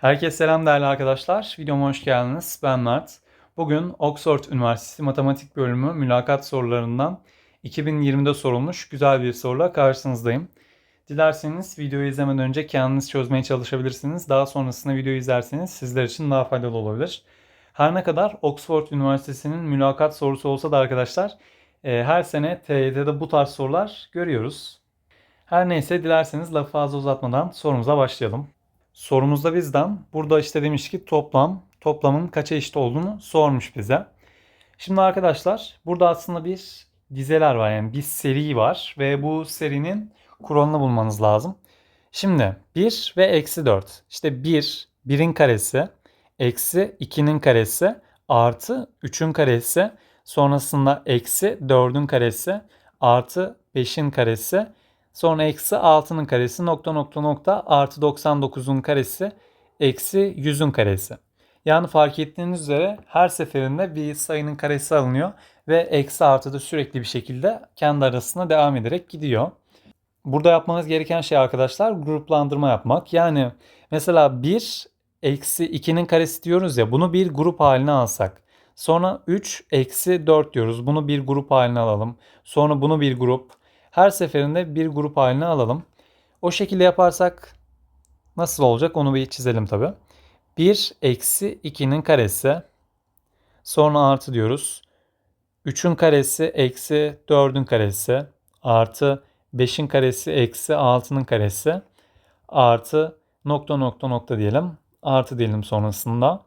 Herkese selam değerli arkadaşlar. Videoma hoş geldiniz. Ben Mert. Bugün Oxford Üniversitesi Matematik Bölümü mülakat sorularından 2020'de sorulmuş güzel bir soruyla karşınızdayım. Dilerseniz videoyu izlemeden önce kendiniz çözmeye çalışabilirsiniz. Daha sonrasında videoyu izlerseniz sizler için daha faydalı olabilir. Her ne kadar Oxford Üniversitesi'nin mülakat sorusu olsa da arkadaşlar e, her sene TYT'de bu tarz sorular görüyoruz. Her neyse dilerseniz lafı fazla uzatmadan sorumuza başlayalım. Sorumuzda bizden burada işte demiş ki toplam toplamın kaça eşit olduğunu sormuş bize. Şimdi arkadaşlar burada aslında bir dizeler var yani bir seri var ve bu serinin kuralını bulmanız lazım. Şimdi 1 ve eksi 4 işte 1 1'in karesi eksi 2'nin karesi artı 3'ün karesi sonrasında eksi 4'ün karesi artı 5'in karesi Sonra eksi 6'nın karesi nokta nokta nokta artı 99'un karesi eksi 100'ün karesi. Yani fark ettiğiniz üzere her seferinde bir sayının karesi alınıyor ve eksi artı da sürekli bir şekilde kendi arasında devam ederek gidiyor. Burada yapmanız gereken şey arkadaşlar gruplandırma yapmak. Yani mesela 1 eksi 2'nin karesi diyoruz ya bunu bir grup haline alsak. Sonra 3 eksi 4 diyoruz. Bunu bir grup haline alalım. Sonra bunu bir grup. Her seferinde bir grup haline alalım. O şekilde yaparsak nasıl olacak onu bir çizelim tabi. 1 eksi 2'nin karesi. Sonra artı diyoruz. 3'ün karesi eksi 4'ün karesi. Artı 5'in karesi eksi 6'nın karesi. Artı nokta nokta nokta diyelim. Artı diyelim sonrasında.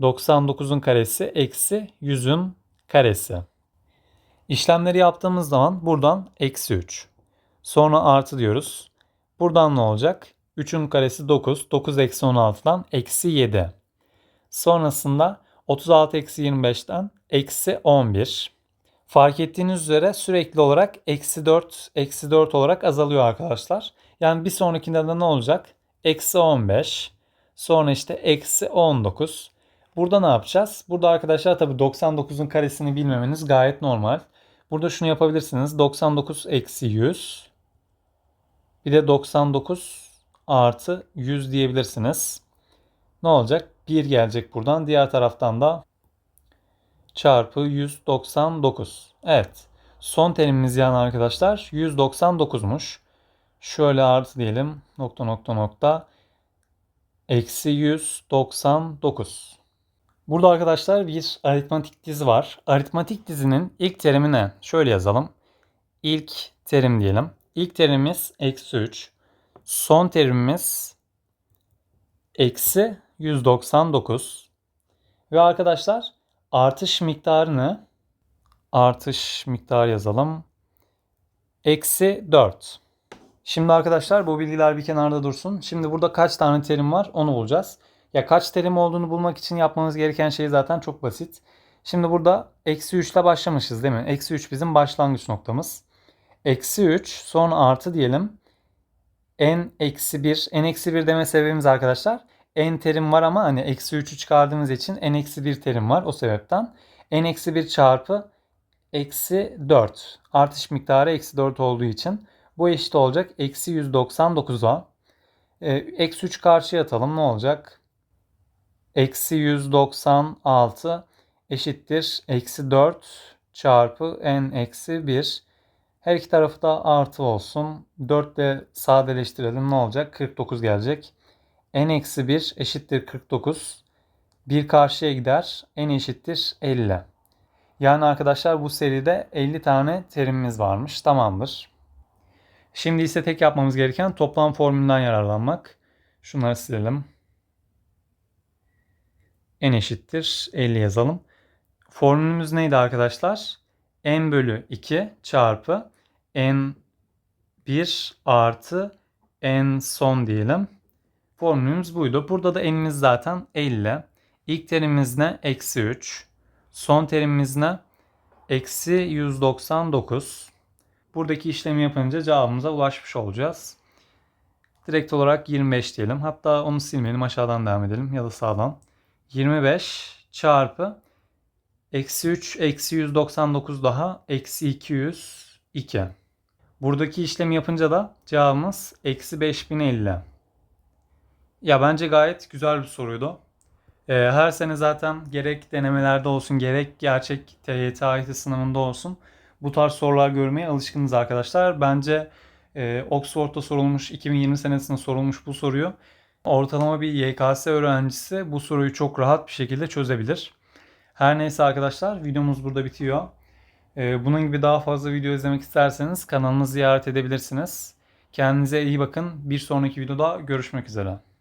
99'un karesi eksi 100'ün karesi. İşlemleri yaptığımız zaman buradan eksi 3. Sonra artı diyoruz. Buradan ne olacak? 3'ün karesi 9. 9 eksi 16'dan eksi 7. Sonrasında 36 eksi 25'ten eksi 11. Fark ettiğiniz üzere sürekli olarak eksi 4, eksi 4 olarak azalıyor arkadaşlar. Yani bir sonrakinde de ne olacak? Eksi 15. Sonra işte eksi 19. Burada ne yapacağız? Burada arkadaşlar tabii 99'un karesini bilmemeniz gayet normal. Burada şunu yapabilirsiniz. 99 eksi 100. Bir de 99 artı 100 diyebilirsiniz. Ne olacak? 1 gelecek buradan. Diğer taraftan da çarpı 199. Evet. Son terimimiz yani arkadaşlar 199'muş. Şöyle artı diyelim. Nokta nokta nokta. Eksi 199. Burada arkadaşlar bir aritmatik dizi var. Aritmatik dizinin ilk terimine şöyle yazalım. İlk terim diyelim. İlk terimimiz eksi 3. Son terimimiz eksi 199. Ve arkadaşlar artış miktarını artış miktarı yazalım. Eksi 4. Şimdi arkadaşlar bu bilgiler bir kenarda dursun. Şimdi burada kaç tane terim var onu bulacağız. Ya kaç terim olduğunu bulmak için yapmamız gereken şey zaten çok basit. Şimdi burada eksi 3 ile başlamışız değil mi? Eksi 3 bizim başlangıç noktamız. Eksi 3 sonra artı diyelim. n eksi 1. n eksi 1 deme sebebimiz arkadaşlar. n terim var ama hani eksi 3'ü çıkardığımız için n eksi 1 terim var o sebepten. n eksi 1 çarpı eksi 4. Artış miktarı eksi 4 olduğu için. Bu eşit olacak. Eksi 199'a. Ee, eksi 3 karşıya atalım ne olacak? Eksi 196 eşittir. Eksi 4 çarpı n eksi 1. Her iki tarafı da artı olsun. 4 ile sadeleştirelim ne olacak? 49 gelecek. n eksi 1 eşittir 49. Bir karşıya gider. n eşittir 50. Yani arkadaşlar bu seride 50 tane terimimiz varmış. Tamamdır. Şimdi ise tek yapmamız gereken toplam formülünden yararlanmak. Şunları silelim n eşittir 50 yazalım. Formülümüz neydi arkadaşlar? n bölü 2 çarpı n 1 artı n son diyelim. Formülümüz buydu. Burada da n'imiz zaten 50. İlk terimimiz ne? Eksi 3. Son terimimiz ne? Eksi 199. Buradaki işlemi yapınca cevabımıza ulaşmış olacağız. Direkt olarak 25 diyelim. Hatta onu silmeyelim aşağıdan devam edelim ya da sağdan. 25 çarpı eksi 3 eksi 199 daha eksi 202. Buradaki işlemi yapınca da cevabımız eksi 5050. Ya bence gayet güzel bir soruydu. Ee, her sene zaten gerek denemelerde olsun gerek gerçek TYT AYT sınavında olsun bu tarz sorular görmeye alışkınız arkadaşlar. Bence e, Oxford'da sorulmuş 2020 senesinde sorulmuş bu soruyu ortalama bir YKS öğrencisi bu soruyu çok rahat bir şekilde çözebilir. Her neyse arkadaşlar videomuz burada bitiyor. Ee, bunun gibi daha fazla video izlemek isterseniz kanalımızı ziyaret edebilirsiniz. Kendinize iyi bakın. Bir sonraki videoda görüşmek üzere.